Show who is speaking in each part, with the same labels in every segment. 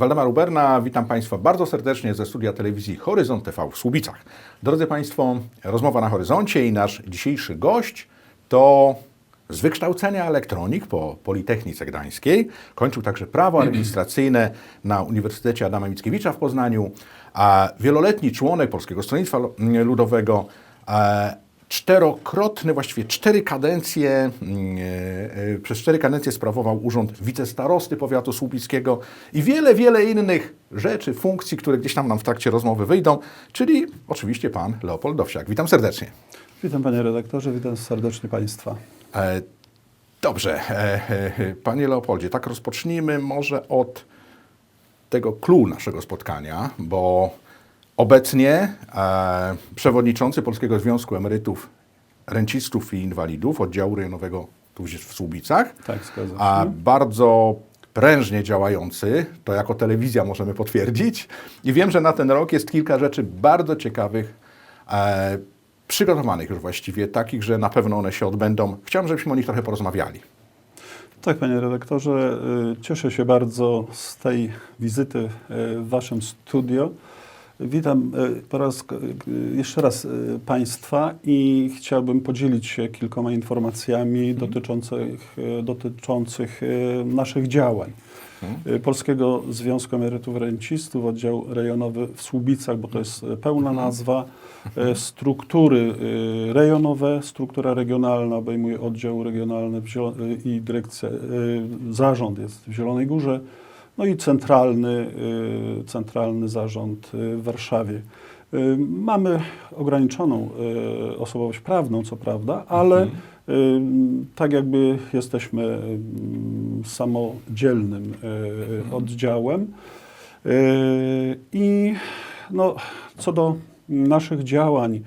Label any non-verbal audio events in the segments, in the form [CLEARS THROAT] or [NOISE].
Speaker 1: Waldemar Uberna, witam Państwa bardzo serdecznie ze studia telewizji Horyzont TV w Słubicach. Drodzy Państwo, rozmowa na horyzoncie i nasz dzisiejszy gość to z wykształcenia elektronik po Politechnice Gdańskiej. Kończył także prawo [CLEARS THROAT] administracyjne na Uniwersytecie Adama Mickiewicza w Poznaniu, a wieloletni członek Polskiego Stronnictwa Ludowego, czterokrotny, właściwie cztery kadencje, mm, e, e, przez cztery kadencje sprawował urząd wicestarosty powiatu słupickiego i wiele, wiele innych rzeczy, funkcji, które gdzieś tam nam w trakcie rozmowy wyjdą, czyli oczywiście pan Leopold Dowsiak. Witam serdecznie.
Speaker 2: Witam panie redaktorze, witam serdecznie państwa.
Speaker 1: E, Dobrze, panie Leopoldzie, tak rozpocznijmy może od tego clue naszego spotkania, bo obecnie e, przewodniczący Polskiego Związku Emerytów, Rencistów i Inwalidów oddziału rejonowego tu w Słubicach,
Speaker 2: Tak, zgadza się.
Speaker 1: a bardzo prężnie działający, to jako telewizja możemy potwierdzić. I wiem, że na ten rok jest kilka rzeczy bardzo ciekawych, e, przygotowanych już właściwie, takich, że na pewno one się odbędą. Chciałbym, żebyśmy o nich trochę porozmawiali.
Speaker 2: Tak, panie redaktorze, y, cieszę się bardzo z tej wizyty y, w waszym studio. Witam y, po raz, y, jeszcze raz y, Państwa i chciałbym podzielić się kilkoma informacjami dotyczących, y, dotyczących y, naszych działań. Y, Polskiego Związku Emerytów Rencistów, oddział rejonowy w Słubicach, bo to jest y, pełna nazwa, y, struktury rejonowe, struktura regionalna obejmuje oddział regionalny i dyrekcja, zarząd jest w Zielonej Górze, no i centralny, y, centralny zarząd y, w Warszawie. Y, Mamy ograniczoną osobowość prawną, co prawda, ale y, tak jakby jesteśmy y, samodzielnym y, oddziałem. I no, co do naszych działań,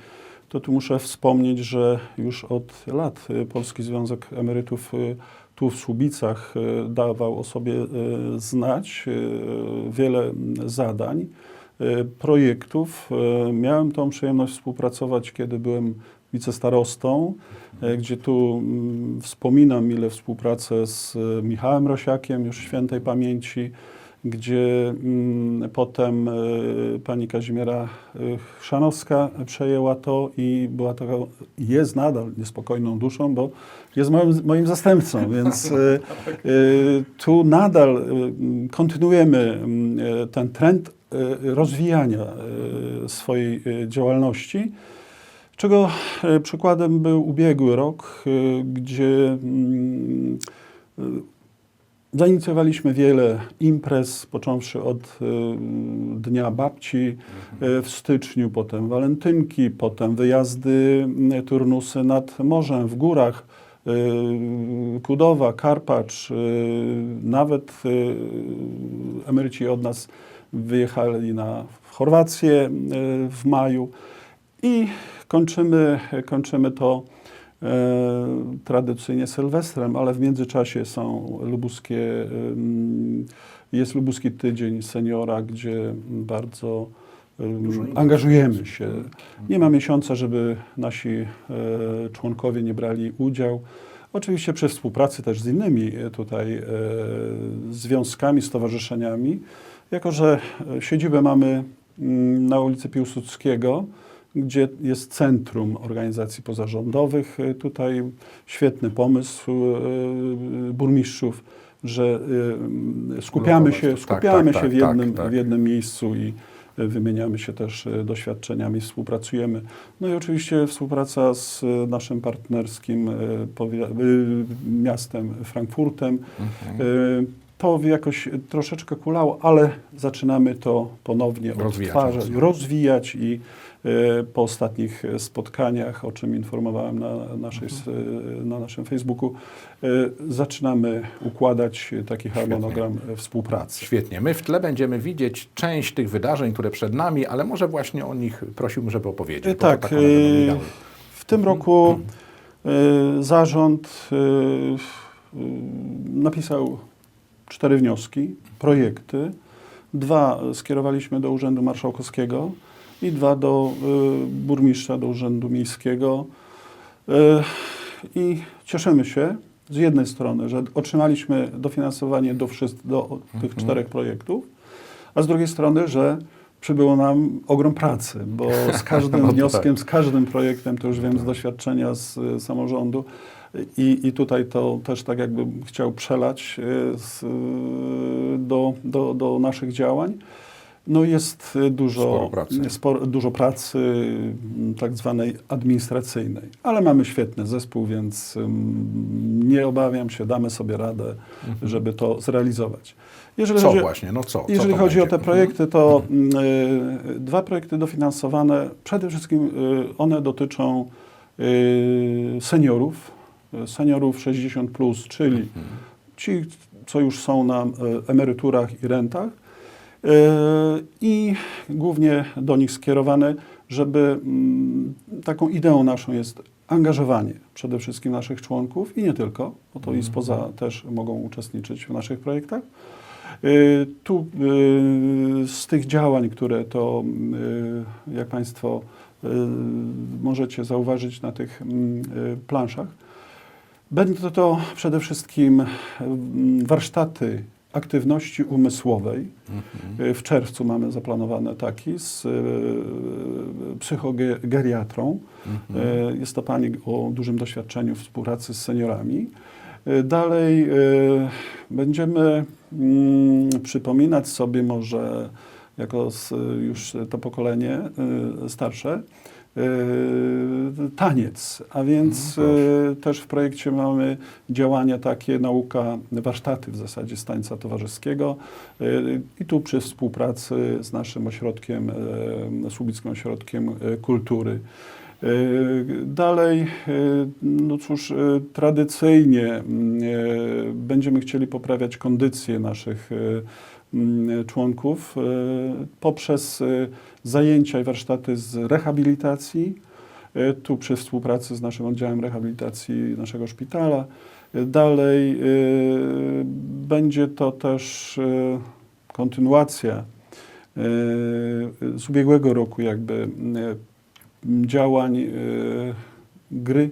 Speaker 2: to tu muszę wspomnieć, że już od lat Polski Związek Emerytów tu w Słubicach y, dawał o sobie y, znać y, wiele zadań, projektów. Miałem tą przyjemność współpracować, kiedy byłem wicestarostą, gdzie tu wspominam ile współpracę z Michałem Rosiakiem, już świętej pamięci, gdzie mm, potem y, pani Kazimiera y, Chrzanowska przejęła to i była taką, jest nadal niespokojną duszą, bo jest moim, moim zastępcą, [LAUGHS] więc y, y, tu nadal kontynuujemy ten trend rozwijania swojej działalności. Czego e, przykładem był ubiegły rok, e, gdzie mm, e, zainicjowaliśmy wiele imprez, począwszy od e, Dnia Babci e, w styczniu, potem walentynki, potem wyjazdy, m, turnusy nad morzem, w górach, Kudowa, Karpacz, nawet emeryci od nas wyjechali na Chorwację w maju. I kończymy, kończymy to tradycyjnie Sylwestrem, ale w międzyczasie są lubuskie, jest lubuski tydzień seniora, gdzie bardzo angażujemy się. Nie ma miesiąca, żeby nasi e, członkowie nie brali udział. Oczywiście przy współpracy też z innymi e, tutaj e, związkami, stowarzyszeniami, jako że e, siedzibę mamy mm, na ulicy Piłsudskiego, gdzie jest centrum organizacji pozarządowych. E, Tutaj świetny pomysł e, burmistrzów, że skupiamy się.
Speaker 1: Tak,
Speaker 2: skupiamy
Speaker 1: tak,
Speaker 2: się w
Speaker 1: tak,
Speaker 2: jednym,
Speaker 1: tak.
Speaker 2: w jednym miejscu i wymieniamy się też doświadczeniami, współpracujemy. No i oczywiście współpraca z naszym partnerskim miastem Frankfurtem.
Speaker 1: Mhm.
Speaker 2: E, To jakoś troszeczkę kulało, ale zaczynamy to ponownie
Speaker 1: Rozwijać
Speaker 2: odtwarzać, rozwijać i e, po ostatnich spotkaniach, o czym informowałem na, naszej, s- e, na naszym Facebooku, e, zaczynamy układać taki harmonogram e, współpracy.
Speaker 1: Świetnie. My w tle będziemy widzieć część tych wydarzeń, które przed nami, ale może właśnie o nich prosiłbym, żeby opowiedzieć. Bo
Speaker 2: Tak,
Speaker 1: tak
Speaker 2: w tym roku e, zarząd napisał cztery wnioski, projekty. Dwa skierowaliśmy do Urzędu Marszałkowskiego i dwa do e, burmistrza, do Urzędu Miejskiego. E, I cieszymy się z jednej strony, że otrzymaliśmy dofinansowanie do, wszyst- do tych czterech projektów, a z drugiej strony, że przybyło nam ogrom pracy, bo z [LAUGHS] każdym
Speaker 1: No
Speaker 2: wnioskiem, z każdym projektem, to już wiem z doświadczenia z y, samorządu i, i tutaj to też tak jakbym chciał przelać y, z, y, do, do, do naszych działań. No jest y, dużo
Speaker 1: pracy.
Speaker 2: sporo, dużo pracy mm, tak zwanej administracyjnej, ale mamy świetny zespół, więc ym, nie obawiam się, damy sobie radę, żeby to zrealizować. Jeżeli
Speaker 1: Co
Speaker 2: chodzi,
Speaker 1: właśnie, no co? co
Speaker 2: jeżeli
Speaker 1: to
Speaker 2: chodzi o
Speaker 1: będzie?
Speaker 2: te projekty, to mm, y, dwa projekty dofinansowane, przede wszystkim y, one dotyczą y, seniorów, seniorów 60+, plus, czyli
Speaker 1: Mhm.
Speaker 2: ci, co już są na y, emeryturach i rentach y, i głównie do nich skierowane, żeby mm, taką ideą naszą jest angażowanie przede wszystkim naszych członków i nie tylko, bo to i spoza też mogą uczestniczyć w naszych projektach. Y, Tu z tych działań, które to, jak Państwo możecie zauważyć na tych mm, planszach, będą to przede wszystkim mm, warsztaty aktywności umysłowej.
Speaker 1: Mhm.
Speaker 2: Y, W czerwcu mamy zaplanowany taki z y, psychogeriatrą.
Speaker 1: Mhm.
Speaker 2: Y, Jest to pani o dużym doświadczeniu współpracy z seniorami. Y, Dalej y, będziemy mm, przypominać sobie może jako już to pokolenie y, starsze y, taniec, a więc y, też w projekcie mamy działania takie, nauka, warsztaty w zasadzie z tańca towarzyskiego. Y, i tu przy współpracy z naszym ośrodkiem, Słubickim Ośrodkiem Kultury. Dalej, no cóż, tradycyjnie y, będziemy chcieli poprawiać kondycję naszych mm, członków y, poprzez y, zajęcia i warsztaty z rehabilitacji, y, tu przy współpracy z naszym oddziałem rehabilitacji naszego szpitala. Dalej będzie to też kontynuacja z ubiegłego roku jakby działań gry,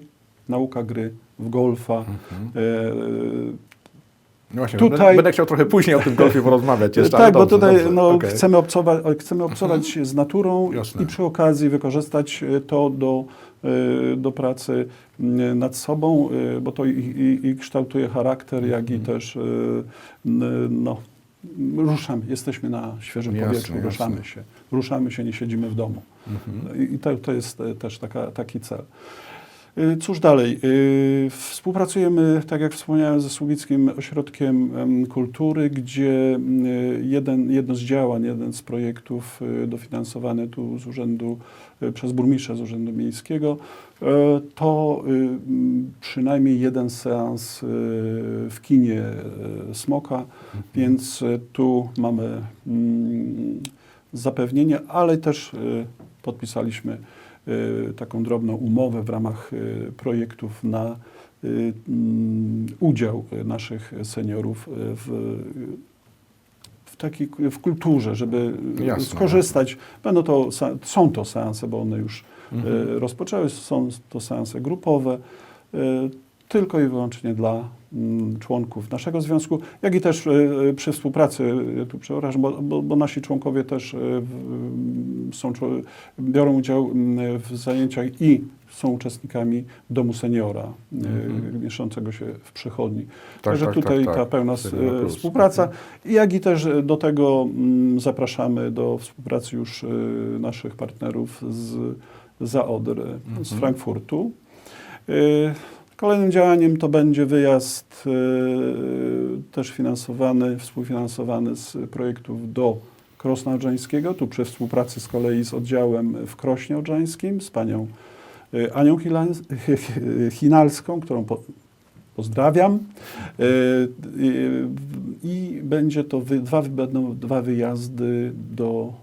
Speaker 2: nauka gry w golfa.
Speaker 1: Mhm. No właśnie,
Speaker 2: Tutaj-
Speaker 1: będę, chciał trochę później o tym golfie porozmawiać jeszcze,
Speaker 2: tak, bo
Speaker 1: dobrze,
Speaker 2: tutaj
Speaker 1: dobrze,
Speaker 2: no,
Speaker 1: okej.
Speaker 2: chcemy obcować, chcemy obcować z naturą
Speaker 1: Jasne.
Speaker 2: i przy okazji wykorzystać y, to do, y, do pracy y, nad sobą, y, bo to i, i, i kształtuje charakter, jak i
Speaker 1: Mhm.
Speaker 2: też y, n- no, ruszamy, jesteśmy na świeżym
Speaker 1: Jasne,
Speaker 2: powietrzu,
Speaker 1: jasne.
Speaker 2: ruszamy się, ruszamy się, nie siedzimy w domu.
Speaker 1: Mhm.
Speaker 2: I to, to jest e, też taka, taki cel. Y, Cóż dalej? Y, Współpracujemy, tak jak wspomniałem, ze Słubickim Ośrodkiem em, Kultury, gdzie y, jeden, jedno z działań, jeden z projektów dofinansowany tu z urzędu, przez burmistrza z Urzędu Miejskiego, to przynajmniej jeden seans w kinie Smoka, więc y, tu mamy mm, zapewnienie, ale też podpisaliśmy taką drobną umowę w ramach y, projektów na y, mm, udział y, naszych seniorów y, w, w, takiej, w kulturze, żeby y,
Speaker 1: Jasne,
Speaker 2: skorzystać. Będą to, są to seanse, bo one już
Speaker 1: Mhm.
Speaker 2: y, rozpoczęły, są to seanse grupowe, y, tylko i wyłącznie dla członków naszego związku, jak i też y, y, przy współpracy, tu przepraszam, bo, bo, bo nasi członkowie też w- są, biorą udział mm, w zajęciach i są uczestnikami Domu Seniora,
Speaker 1: Mhm.
Speaker 2: mieszczącego się w przychodni.
Speaker 1: Tak,
Speaker 2: Także
Speaker 1: tak,
Speaker 2: tutaj
Speaker 1: tak,
Speaker 2: ta
Speaker 1: tak.
Speaker 2: pełna s-
Speaker 1: Senior Plus.
Speaker 2: współpraca, jak i też do tego mm, zapraszamy do współpracy już naszych partnerów z Zaodry, z
Speaker 1: Mhm.
Speaker 2: Frankfurtu. Kolejnym działaniem to będzie wyjazd y, też finansowany, współfinansowany z projektów do Krosna Odrzańskiego, tu przy współpracy z kolei z oddziałem w Krośnie Odrzańskim, z panią y, Anią [LAUGHS] Chinalską, którą po, pozdrawiam. Y, I będzie to wy, dwa, będą dwa wyjazdy do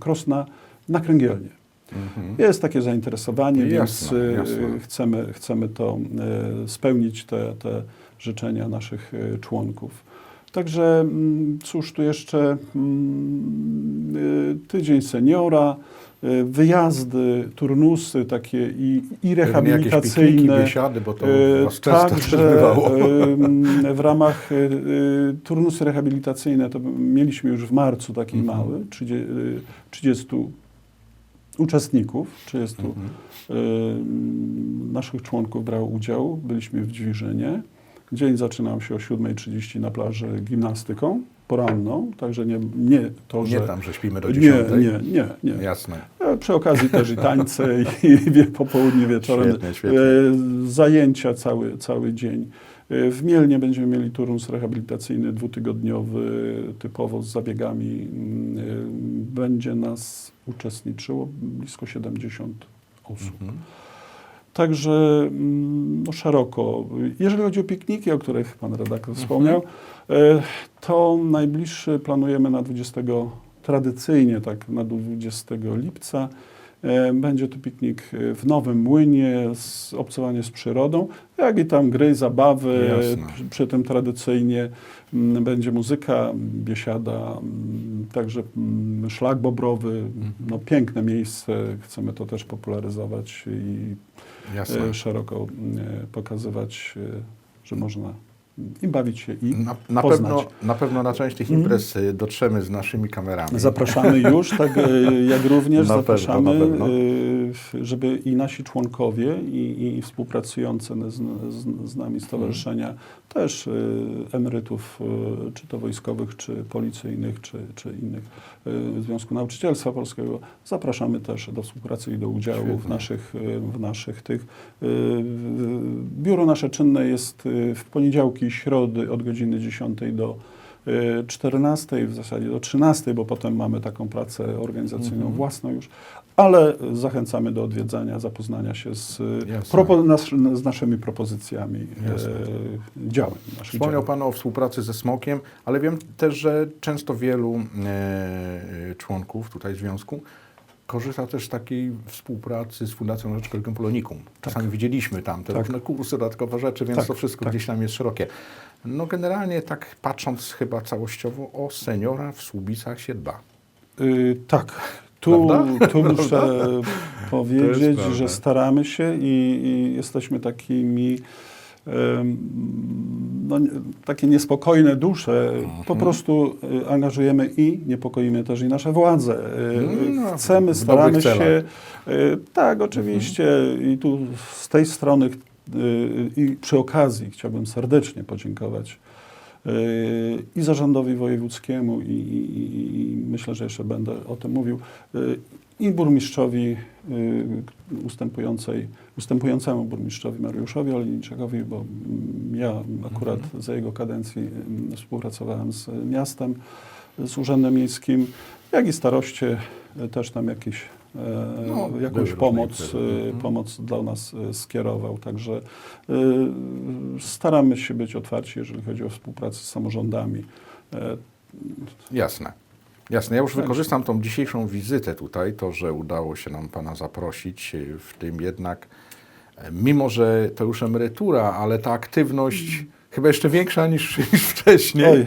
Speaker 2: Krosna na Kręgielnie.
Speaker 1: Mhm.
Speaker 2: Jest takie zainteresowanie,
Speaker 1: Jasne,
Speaker 2: więc y,
Speaker 1: jasne.
Speaker 2: chcemy, chcemy to y, spełnić, te, te życzenia naszych y, członków. Także mm, cóż tu jeszcze, mm, tydzień seniora, wyjazdy, turnusy takie i, i
Speaker 1: Pewnie jakieś pikniki,
Speaker 2: rehabilitacyjne.
Speaker 1: biesiady, bo to was często
Speaker 2: Także y, w ramach turnusy rehabilitacyjne to mieliśmy już w marcu taki
Speaker 1: Mhm.
Speaker 2: mały, 30, y, 30 uczestników, 30
Speaker 1: Mhm.
Speaker 2: y, naszych członków brało udział. Byliśmy w Dźwiżynie. Dzień zaczynał się o 7.30 na plaży gimnastyką poranną, także nie, nie to, że...
Speaker 1: Nie tam, że śpimy do
Speaker 2: nie,
Speaker 1: 10.
Speaker 2: nie, nie, nie.
Speaker 1: Jasne.
Speaker 2: E, Przy okazji też i tańce, [LAUGHS] i wie, popołudnie, wieczorem.
Speaker 1: Świetnie, świetnie.
Speaker 2: E, Zajęcia cały, cały dzień. E, W Mielnie będziemy mieli turnus rehabilitacyjny dwutygodniowy, typowo z zabiegami. Mm, e, Będzie nas uczestniczyło blisko 70 osób.
Speaker 1: Mhm.
Speaker 2: Także mm, no, szeroko. Jeżeli chodzi o pikniki, o których pan redaktor wspomniał, e, to najbliższy planujemy na 20, tradycyjnie tak na 20 lipca. E, Będzie to piknik e, w Nowym Młynie, z, obcowanie z przyrodą, jak i tam gry, zabawy.
Speaker 1: Jasne.
Speaker 2: Przy, przy tym tradycyjnie mm, będzie muzyka, biesiada, mm, także mm, szlak bobrowy. No, piękne miejsce, chcemy to też popularyzować i
Speaker 1: Jasne.
Speaker 2: e, szeroko e, pokazywać, e, że można i bawić się i
Speaker 1: Na, na,
Speaker 2: poznać.
Speaker 1: pewno, na pewno na część tych
Speaker 2: Mhm.
Speaker 1: imprez y, dotrzemy z naszymi kamerami.
Speaker 2: Zapraszamy już, tak e, jak również [LAUGHS]
Speaker 1: Na
Speaker 2: zapraszamy,
Speaker 1: pewno.
Speaker 2: w- żeby i nasi członkowie, i, i współpracujące z, z, z nami stowarzyszenia, też e, emerytów, czy to wojskowych, czy policyjnych, czy, czy innych Związku Nauczycielstwa Polskiego, zapraszamy też do współpracy i do udziału w naszych, w naszych tych. Biuro nasze czynne jest w poniedziałki i środy od godziny 10 do e, 14, w zasadzie do 13, bo potem mamy taką pracę organizacyjną
Speaker 1: Mhm.
Speaker 2: własną już, ale zachęcamy do odwiedzania, zapoznania się z, nas, z naszymi propozycjami
Speaker 1: Jasne.
Speaker 2: e, działań.
Speaker 1: Wspomniał
Speaker 2: działań.
Speaker 1: Pan o współpracy ze Smokiem, ale wiem też, że często wielu e, członków tutaj związku korzysta też z takiej współpracy z Fundacją Rzecz Kolegium Polonikum. Czasami widzieliśmy tam te
Speaker 2: Tak.
Speaker 1: różne kursy, dodatkowe rzeczy, więc
Speaker 2: Tak,
Speaker 1: to wszystko
Speaker 2: tak.
Speaker 1: gdzieś tam jest szerokie. No generalnie tak patrząc chyba całościowo o seniora w Słubicach się dba.
Speaker 2: Y, tak. Tu,
Speaker 1: Prawda?
Speaker 2: tu [LAUGHS] muszę powiedzieć, że staramy się i, i jesteśmy takimi no, takie niespokojne dusze. Po prostu y, angażujemy i niepokoimy też i nasze władze. Y,
Speaker 1: No,
Speaker 2: Chcemy,
Speaker 1: w
Speaker 2: staramy się. y, Tak, oczywiście. I tu z tej strony i przy okazji chciałbym serdecznie podziękować i zarządowi wojewódzkiemu i, i, i- myślę, że jeszcze będę o tym mówił, y, i burmistrzowi y, ustępującej, ustępującemu burmistrzowi Mariuszowi Oliniczakowi, bo mm, ja akurat za jego kadencji mm, współpracowałem z miastem, z urzędem miejskim, jak i staroście też tam jakieś
Speaker 1: No,
Speaker 2: jakąś pomoc, y,
Speaker 1: Mhm.
Speaker 2: pomoc dla nas y, skierował. Także y, staramy się być otwarci, jeżeli chodzi o współpracę z samorządami.
Speaker 1: Jasne. Jasne. Ja już wykorzystam tą dzisiejszą wizytę tutaj, to, że udało się nam Pana zaprosić, w tym jednak, e, mimo że to już emerytura, ale ta aktywność chyba jeszcze większa niż, [LAUGHS] niż wcześniej. [LAUGHS]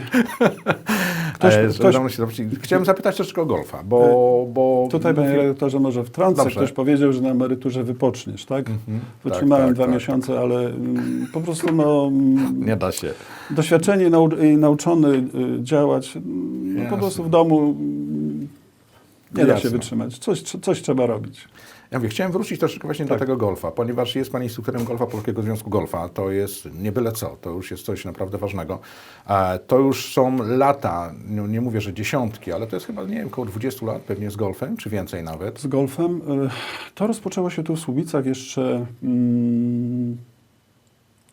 Speaker 2: Ktoś-
Speaker 1: E,
Speaker 2: ktoś-
Speaker 1: się. Chciałem zapytać troszeczkę o golfa, bo... bo
Speaker 2: tutaj, panie redaktorze, może wtrącę.
Speaker 1: Dobrze.
Speaker 2: Ktoś powiedział, że na emeryturze wypoczniesz, tak?
Speaker 1: Mhm.
Speaker 2: Wytrzymałem
Speaker 1: Tak,
Speaker 2: dwa
Speaker 1: tak, tak,
Speaker 2: miesiące, ale mm, po prostu no, mm, [LAUGHS]
Speaker 1: Nie da się.
Speaker 2: doświadczenie nau- i nauczony y, działać, mm, no, po
Speaker 1: Jasne.
Speaker 2: prostu w domu mm, nie da się
Speaker 1: Jasne.
Speaker 2: wytrzymać. Coś, coś trzeba robić.
Speaker 1: Ja mówię, chciałem wrócić troszeczkę właśnie
Speaker 2: Tak.
Speaker 1: do tego golfa, ponieważ jest Pan instruktorem golfa Polskiego Związku Golfa. To jest nie byle co, to już jest coś naprawdę ważnego. E, To już są lata, no nie mówię, że dziesiątki, ale to jest chyba, nie wiem, około 20 lat pewnie z golfem, czy więcej nawet.
Speaker 2: Z golfem. y, To rozpoczęło się tu w Słubicach jeszcze mm,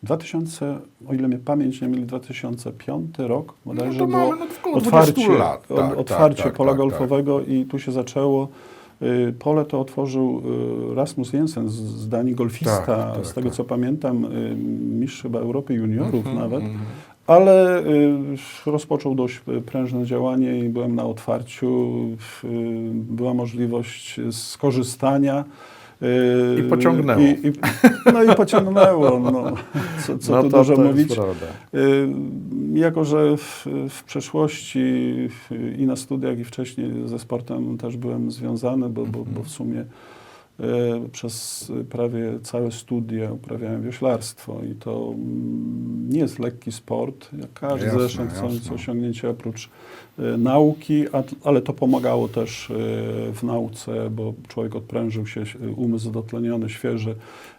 Speaker 2: 2000, o ile mnie pamięć nie myli, 2005 rok, bodajże
Speaker 1: to mamy,
Speaker 2: było
Speaker 1: no, około 20
Speaker 2: otwarcie,
Speaker 1: lat.
Speaker 2: o-
Speaker 1: Tak,
Speaker 2: otwarcie
Speaker 1: tak, tak,
Speaker 2: pola
Speaker 1: tak,
Speaker 2: golfowego i tu się zaczęło. Y, Pole to otworzył y, Rasmus Jensen z- Danii, golfista,
Speaker 1: Tak, tak,
Speaker 2: z tego
Speaker 1: tak.
Speaker 2: co pamiętam, y, mistrz chyba Europy juniorów
Speaker 1: Mhm,
Speaker 2: nawet.
Speaker 1: mhm.
Speaker 2: Ale rozpoczął dość prężne działanie i byłem na otwarciu. była możliwość skorzystania. Yy,
Speaker 1: I pociągnęło.
Speaker 2: I, i, no i pociągnęło, no, co, co
Speaker 1: No
Speaker 2: tu
Speaker 1: to-
Speaker 2: dużo mówić.
Speaker 1: prawda.
Speaker 2: Y, Jako, że w, w przeszłości i na studiach, i wcześniej ze sportem też byłem związany, bo, bo, bo w sumie przez prawie całe studia uprawiałem wioślarstwo i to mm, nie jest lekki sport, jak każdy
Speaker 1: Jasne,
Speaker 2: zresztą chcąc
Speaker 1: jasne.
Speaker 2: osiągnięcie oprócz y, nauki, ale to pomagało też y, w nauce, bo człowiek odprężył się, umysł dotleniony, świeży.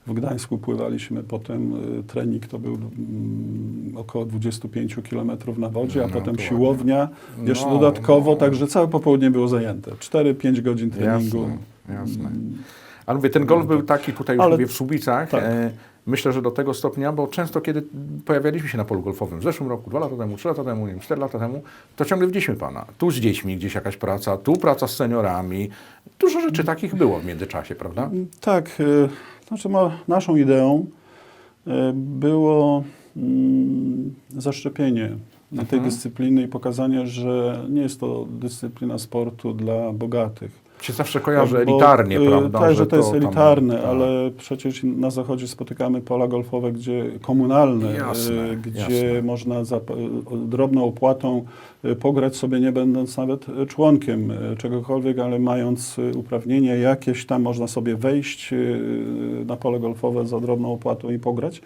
Speaker 2: W Gdańsku pływaliśmy, potem trening to był mm, około 25 km na wodzie, a
Speaker 1: No,
Speaker 2: potem siłownia, jeszcze
Speaker 1: No,
Speaker 2: dodatkowo,
Speaker 1: no.
Speaker 2: także całe popołudnie było zajęte. 4-5 godzin treningu.
Speaker 1: Jasne, jasne. Ale mówię, ten golf był taki tutaj już
Speaker 2: Ale-
Speaker 1: mówię w Słubicach.
Speaker 2: tak.
Speaker 1: E, myślę, że do tego stopnia, bo często kiedy pojawialiśmy się na polu golfowym w zeszłym roku, dwa lata temu, trzy lata temu, nie wiem, cztery lata temu, to ciągle widzieliśmy Pana. Tu z dziećmi gdzieś jakaś praca, tu praca z seniorami. Dużo rzeczy takich było w międzyczasie, prawda?
Speaker 2: Tak, y, znaczy naszą ideą y, było mm, zaszczepienie tej
Speaker 1: Mhm.
Speaker 2: dyscypliny i pokazanie, że nie jest to dyscyplina sportu dla bogatych.
Speaker 1: Się zawsze kojarzy
Speaker 2: Bo,
Speaker 1: elitarnie,
Speaker 2: y,
Speaker 1: prawda?
Speaker 2: Tak, że to jest
Speaker 1: tam-
Speaker 2: elitarne,
Speaker 1: tak.
Speaker 2: ale przecież na zachodzie spotykamy pola golfowe, gdzie komunalne,
Speaker 1: Jasne,
Speaker 2: y, gdzie
Speaker 1: jasne.
Speaker 2: można za y, drobną opłatą pograć sobie, nie będąc nawet członkiem czegokolwiek, ale mając uprawnienie jakieś tam, można sobie wejść na pole golfowe za drobną opłatą i pograć.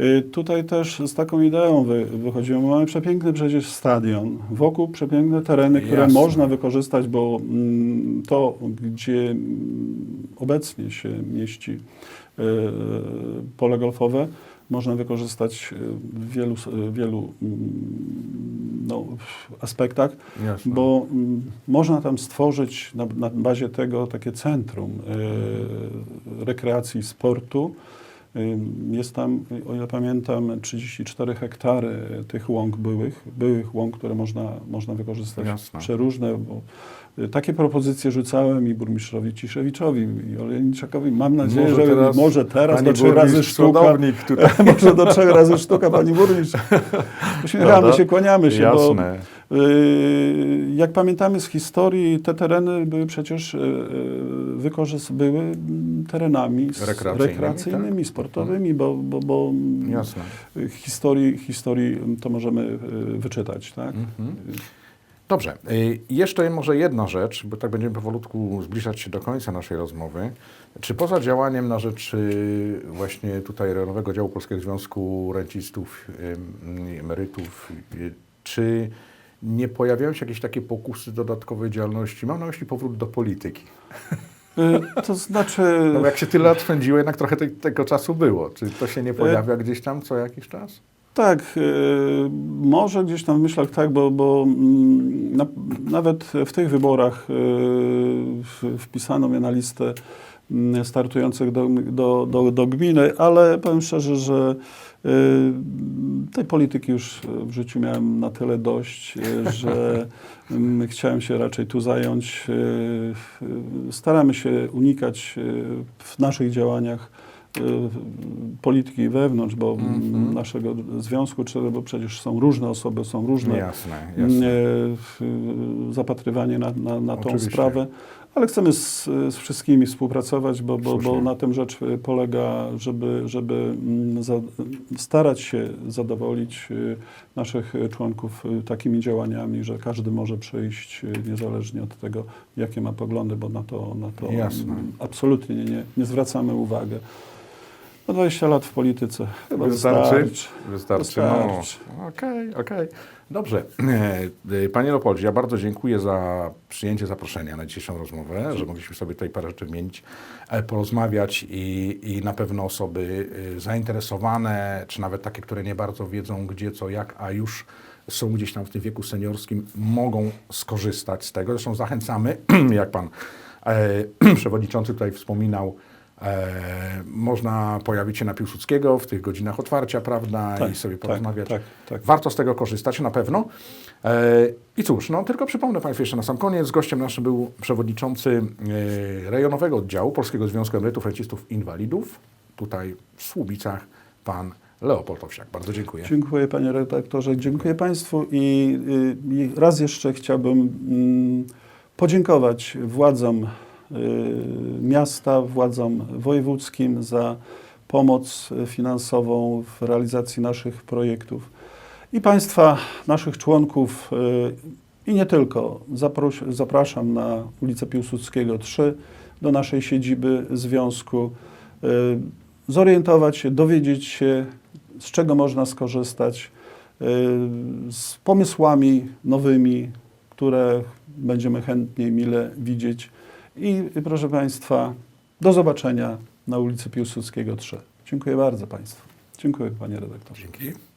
Speaker 2: Y, Tutaj też z taką ideą wy, wychodzimy. Mamy przepiękny przecież stadion, wokół przepiękne tereny, które
Speaker 1: Jasne.
Speaker 2: można wykorzystać, bo mm, to, gdzie mm, obecnie się mieści y, pole golfowe, można wykorzystać y, w wielu, wielu mm, no, aspektach,
Speaker 1: Jasne.
Speaker 2: bo można tam stworzyć na, na bazie tego takie centrum rekreacji i sportu. Jest tam, o ile pamiętam, 34 hektary tych łąk byłych, byłych łąk, które można, można wykorzystać
Speaker 1: Jasne.
Speaker 2: przeróżne, bo y, takie propozycje rzucałem i burmistrzowi Ciszewiczowi, i Oleniczakowi. Mam nadzieję,
Speaker 1: Może
Speaker 2: że
Speaker 1: teraz
Speaker 2: może teraz do trzech razy sztuka. [LAUGHS] Może do trzech razy sztuka, pani burmistrz. [LAUGHS]
Speaker 1: Prawda?
Speaker 2: się, kłaniamy się, bo
Speaker 1: Jasne.
Speaker 2: y, jak pamiętamy z historii, te tereny były przecież y, y, wykorzys- były terenami
Speaker 1: Rekreacyjnymi,
Speaker 2: rekreacyjnymi
Speaker 1: tak?
Speaker 2: sportowymi, bo, bo, bo
Speaker 1: Jasne.
Speaker 2: y, historii, historii to możemy wyczytać. Tak?
Speaker 1: Mhm. Dobrze. Jeszcze może jedna rzecz, bo tak będziemy powolutku zbliżać się do końca naszej rozmowy. Czy poza działaniem na rzecz właśnie tutaj Rejonowego Działu Polskiego Związku Rencistów i Emerytów, czy nie pojawiają się jakieś takie pokusy dodatkowej działalności? Mam na myśli powrót do polityki.
Speaker 2: Y, to znaczy... [LAUGHS]
Speaker 1: No, jak się tyle lat spędziło, jednak trochę te, tego czasu było. Czy to się nie pojawia gdzieś tam co jakiś czas?
Speaker 2: Tak, y, może gdzieś tam w myślach tak, bo, bo mm, na, nawet w tych wyborach y, wpisano mnie na listę startujących do, do, do, do gminy, ale powiem szczerze, że y, tej polityki już w życiu miałem na tyle dość, y, że [LAUGHS] mm, chciałem się raczej tu zająć. Y, Staramy się unikać w naszych działaniach polityki wewnątrz, bo
Speaker 1: Mhm.
Speaker 2: naszego związku, czy, bo przecież są różne osoby, są różne
Speaker 1: Jasne, jasne.
Speaker 2: zapatrywanie na, na, na tą
Speaker 1: Oczywiście.
Speaker 2: sprawę, ale chcemy z, z wszystkimi współpracować, bo, bo, bo na tym rzecz y, polega, żeby, żeby mm, za, starać się zadowolić y, naszych członków y, takimi działaniami, że każdy może przyjść niezależnie od tego, jakie ma poglądy, bo na to, na to
Speaker 1: Jasne.
Speaker 2: absolutnie nie, nie, nie zwracamy uwagi. No 20 lat w polityce chyba
Speaker 1: Wystarczy?
Speaker 2: wystarczy.
Speaker 1: Wystarczy. No, okej, okej. Dobrze. E, Panie Leopoldzie, ja bardzo dziękuję za przyjęcie zaproszenia na dzisiejszą rozmowę, że mogliśmy sobie tutaj parę rzeczy wymienić, e, porozmawiać i, i na pewno osoby e, zainteresowane, czy nawet takie, które nie bardzo wiedzą gdzie, co, jak, a już są gdzieś tam w tym wieku seniorskim, mogą skorzystać z tego. Zresztą zachęcamy, [CLEARS THROAT] jak pan e, [CLEARS THROAT] przewodniczący tutaj wspominał, E, można pojawić się na Piłsudskiego w tych godzinach otwarcia, prawda,
Speaker 2: Tak,
Speaker 1: i sobie
Speaker 2: tak,
Speaker 1: porozmawiać.
Speaker 2: tak, tak.
Speaker 1: Warto z tego korzystać, na pewno. E, I cóż, no tylko przypomnę Państwu jeszcze na sam koniec, gościem naszym był przewodniczący e, rejonowego oddziału Polskiego Związku Emerytów, Rencistów, Inwalidów, tutaj w Słubicach, pan Leopold Owsiak. Bardzo dziękuję.
Speaker 2: Dziękuję panie redaktorze, dziękuję państwu i, y, i raz jeszcze chciałbym mm, podziękować władzom miasta, władzom wojewódzkim za pomoc y, finansową w realizacji naszych projektów i Państwa, naszych członków y, i nie tylko. Zapraszam na ulicę Piłsudskiego 3 do naszej siedziby związku, y, zorientować się, dowiedzieć się, z czego można skorzystać, y, z pomysłami nowymi, które będziemy chętnie, mile widzieć. I proszę Państwa, do zobaczenia na ulicy Piłsudskiego 3. Dziękuję bardzo Państwu. Dziękuję Panie Redaktorze.
Speaker 1: Dzięki.